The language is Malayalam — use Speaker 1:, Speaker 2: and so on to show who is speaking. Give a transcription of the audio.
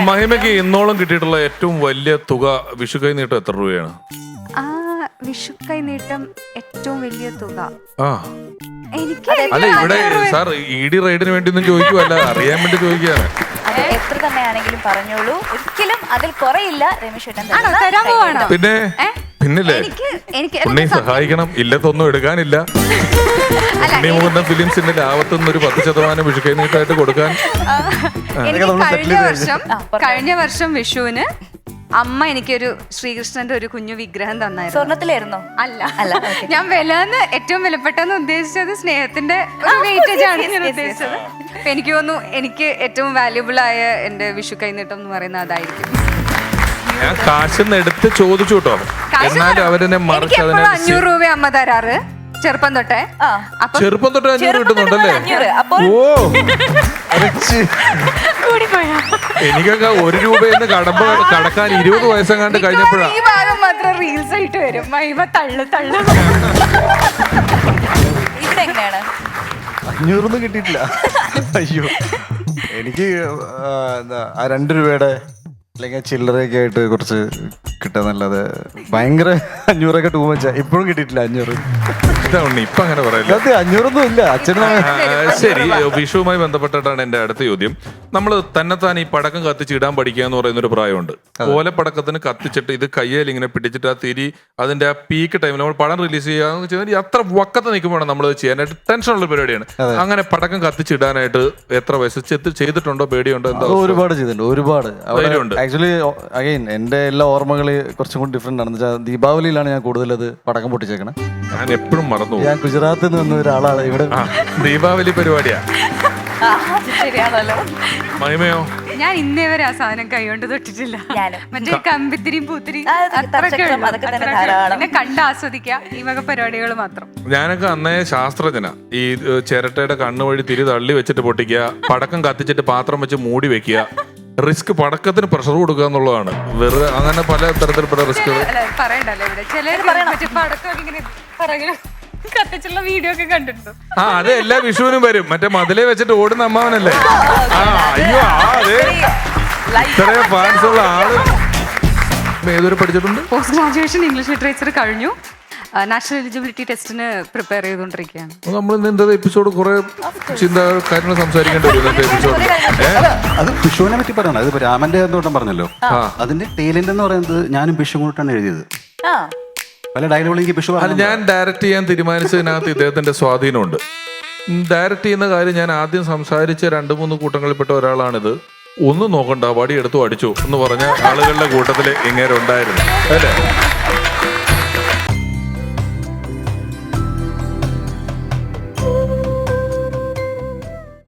Speaker 1: മഹിമയ്ക്ക് ഇന്നോളം കിട്ടിയിട്ടുള്ള ഏറ്റവും വലിയ തുക വിഷു കൈനീട്ടം എത്ര രൂപയാണ്?
Speaker 2: ആ വിഷു കൈനീട്ടം ഏറ്റവും വലിയ തുക.
Speaker 1: ആ.
Speaker 2: എനിക്ക്
Speaker 1: അല്ല ഇവിടെ സാർ ഇ ഡി റൈഡിന് വേണ്ടി ഒന്നും ചോദിക്കുവല്ല അറിയാൻ വേണ്ടി ചോദിക്കുകയാണ്.
Speaker 3: അത് എത്ര തന്നെയാണെങ്കിലും പറഞ്ഞോളൂ. ഒരിക്കലും അതിൽ കുറയില്ല രമേശ് ഏട്ടൻ
Speaker 2: ആണോ?
Speaker 3: തരുന്ന
Speaker 2: തരാൻ പോവാണോ?
Speaker 1: പിന്നെ? പിന്നില്ലേ?
Speaker 2: എനിക്ക് എനിക്ക്
Speaker 1: ഉണ്ണി സഹായിക്കണം. ഇല്ലത്തൊന്നും എടുക്കാനില്ല. മുകുന്ദ ഫിലിംസിന്റെ ലാഭത്തുനിന്ന് ഒരു പത്ത് ശതമാനം വിഷുക്കൈനീട്ടായിട്ട് കൊടുക്കാൻ.
Speaker 2: എനിക്ക് കഴിഞ്ഞ വർഷം കഴിഞ്ഞ വർഷം വിഷുവിന് അമ്മ എനിക്കൊരു ശ്രീകൃഷ്ണന്റെ ഒരു കുഞ്ഞു വിഗ്രഹം തന്നായിരുന്നു.
Speaker 3: സ്വർണത്തിലായിരുന്നോ?
Speaker 2: അല്ല.
Speaker 3: അല്ല,
Speaker 2: ഞാൻ വിലന്ന് ഏറ്റവും വിലപ്പെട്ടെന്ന് ഉദ്ദേശിച്ചത് സ്നേഹത്തിന്റെ ഒരു വെയിറ്റേജ് ആണ് ഞാൻ ഉദ്ദേശിച്ചത്. എനിക്ക് തോന്നുന്നു എനിക്ക് ഏറ്റവും വാല്യുബിൾ ആയ എന്റെ വിഷു കൈനീട്ടം എന്ന് പറയുന്നത് അതായിരിക്കും.
Speaker 1: ഞാൻ കാശിന്ന് എടുത്ത് ചോദിച്ചു കേട്ടോ.
Speaker 2: കാശ്
Speaker 1: എന്നാലും അവരെന്നെ
Speaker 2: അഞ്ഞൂറ് രൂപ അമ്മ തരാറ്. ചെറുപ്പം തൊട്ടേ. അപ്പൊ
Speaker 1: ചെറുപ്പം തൊട്ട് അഞ്ഞൂറ് കിട്ടുന്നുണ്ടല്ലേ?
Speaker 3: അഞ്ഞൂറ്. അപ്പോൾ
Speaker 1: ഓ.
Speaker 2: കൂടിപ്പോയാ.
Speaker 1: എനിക്കൊക്കെ ഒരു രൂപയെന്ന് കടമ്പ കടക്കാൻ ഇരുപത് വയസ്സെങ്ങാണ്ട് കഴിഞ്ഞപ്പോഴാ.
Speaker 2: ഈ ഭാഗം മാത്രം റീൽസ് ആയിട്ട് വരും. മൈവ തള്ളു തള്ളു.
Speaker 3: ഇവിടെ എങ്ങനെയാണ്?
Speaker 4: അഞ്ഞൂറൊന്നും കിട്ടിയിട്ടില്ല. അയ്യോ. എനിക്ക് ആ, എന്താ ആ രണ്ട് രൂപയുടെ അല്ലെങ്കിൽ ചില്ലറയൊക്കെ ആയിട്ട് കുറച്ച് കിട്ടാന്നല്ലാതെ ഭയങ്കര അഞ്ഞൂറൊക്കെ ടൂ മച്ചാ ഇപ്പോഴും കിട്ടിയിട്ടില്ല അഞ്ഞൂറ്.
Speaker 1: ഇപ്പൊ അങ്ങനെ പറയില്ല?
Speaker 4: അഞ്ഞൂറൊന്നും ഇല്ല. അച്ഛനും
Speaker 1: ശരി. വിഷുവുമായി ബന്ധപ്പെട്ടിട്ടാണ് എന്റെ അടുത്ത ചോദ്യം. നമ്മൾ തന്നെത്താൻ ഈ പടക്കം കത്തിച്ചിടാൻ പഠിക്കുക എന്ന് പറയുന്ന ഒരു പ്രായമുണ്ട് ഓലപ്പടക്കത്തിന് കത്തിച്ചിട്ട് ഇത് കയ്യിൽ ഇങ്ങനെ പിടിച്ചിട്ട് ആ തിരി അതിന്റെ ആ പീക്ക് ടൈമിൽ നമ്മൾ പടം റിലീസ് ചെയ്യുക അത്ര വക്കത്ത് നിൽക്കുമ്പോഴാണ് നമ്മൾ ചെയ്യാനായിട്ട് ടെൻഷനുള്ള പരിപാടിയാണ്. അങ്ങനെ പടക്കം കത്തിച്ചിടാനായിട്ട് എത്ര വയസ്സ് ചെയ്തിട്ടുണ്ടോ പേടിയുണ്ടോ എന്താ
Speaker 4: ഒരുപാട് ചെയ്തിട്ടുണ്ട് ഒരുപാട്. ആക്ച്വലി അഗൈൻ എന്റെ എല്ലാ ഓർമ്മകൾ കുറച്ചും കൂടി ഡിഫറെന്റ് ആണ് എന്ന് വെച്ചാൽ ദീപാവലിയിലാണ് ഞാൻ കൂടുതൽ അത് പടക്കം പൊട്ടിച്ചേക്കണേ
Speaker 1: ഞാൻ എപ്പോഴും മറന്നു പോകും.
Speaker 4: ഞാൻ ഗുജറാത്തിൽ നിന്ന് വന്ന ഒരാളാണ് ഇവിടെ
Speaker 1: ആ ദീപാവലി പരിപാടിയാ
Speaker 3: ആ, അത് ശരിയാണല്ലോ
Speaker 1: മഹിമയോ
Speaker 2: ഞാൻ ഇന്നേ വരെ ആ സാധനം കൈകൊണ്ട് തൊട്ടിട്ടില്ല
Speaker 3: ഞാനും.
Speaker 2: മറ്റേ കമ്പിത്തിരിയും പൂത്തിരിയും
Speaker 3: ആ, അത്
Speaker 2: അത്രയൊക്കെ
Speaker 3: തർച്ചക്രം
Speaker 2: ഉള്ളൂ.
Speaker 3: അതൊക്കെ തന്നെ
Speaker 2: അത്രയൊക്കെ ഉള്ളൂ.
Speaker 3: ധാരാളം.
Speaker 2: പിന്നെ കണ്ട് ആസ്വദിക്കുക ഈ വക പരിപാടികൾ മാത്രം
Speaker 1: ഞാനൊക്കെ അന്നേ ശാസ്ത്രജ്ഞന ഈ ഏഹ്, ചിരട്ടയുടെ കണ്ണ് വഴി തിരി തള്ളി വെച്ചിട്ട് പൊട്ടിക്കുക പടക്കം കത്തിച്ചിട്ട് പാത്രം വെച്ച് മൂടി വെക്കുക റിസ്ക് പടക്കത്തിന് പ്രഷർ കൊടുക്കുക എന്നുള്ളതാണ്. വെറുതെ അങ്ങനെ പല തരത്തിൽപ്പെട്ട റിസ്കുകൾ
Speaker 2: അല്ല പറയണ്ടല്ലോ ഇവിടെ. ചിലര് മറ്റേ പടക്കം ഇങ്ങനെ പിറകിൽ കത്തിച്ചുള്ള വീഡിയോ ഒക്കെ കണ്ടിട്ടുണ്ട്.
Speaker 1: ആ അതെ എല്ലാ വിഷുവിനും വരും. മറ്റേ മതിലെ വെച്ചിട്ട് ഓടുന്ന അമ്മാവനല്ലേ? ആ അയ്യോ ആ അതെ ഇത്രയും ഫാൻസ് ഉള്ള ആൾ. ഏതൊരു പഠിച്ചിട്ടുണ്ട്?
Speaker 2: പോസ്റ്റ് ഗ്രാജുവേഷൻ ഇംഗ്ലീഷ് ലിറ്ററേച്ചർ കഴിഞ്ഞു. നാഷണൽ എലിജിബിലിറ്റി ടെസ്റ്റിന് പ്രിപ്പയർ ചെയ്തുകൊണ്ടിരിക്കുകയാണ്.
Speaker 1: നമ്മൾ എപ്പിസോഡ് കുറെ ചിന്ത കാര്യങ്ങൾ സംസാരിക്കേണ്ടി വരും ഇന്നത്തെ എപ്പിസോഡ്
Speaker 5: അല്ല അത് വിഷുവിനെ പറ്റി പറയണം. രാമന്റെ എന്തോട്ടം പറഞ്ഞല്ലോ. അതിന്റെ ടേലന്റ് എന്ന് പറയുന്നത് ഞാനും വിഷു കൂട്ടാണ് എഴുതിയത്.
Speaker 3: ആ.
Speaker 5: പല ഡയലോഗുകളും എനിക്ക് വിഷു
Speaker 1: അത്
Speaker 5: പറഞ്ഞു
Speaker 1: ഞാൻ ഡയറക്റ്റ് ചെയ്യാൻ തീരുമാനിച്ചതിനകത്ത് ഇദ്ദേഹത്തിന്റെ സ്വാധീനമുണ്ട്. ഡയറക്റ്റ് ചെയ്യുന്ന കാര്യം ഞാൻ ആദ്യം സംസാരിച്ച രണ്ട് മൂന്ന് കൂട്ടങ്ങളിൽപ്പെട്ട ഒരാളാണിത്. ഒന്നും നോക്കണ്ട വടി എടുത്തു അടിച്ചു എന്ന് പറഞ്ഞ ആളുകളുടെ കൂട്ടത്തിൽ ഇങ്ങനെ ഉണ്ടായിരുന്നു അല്ലേ?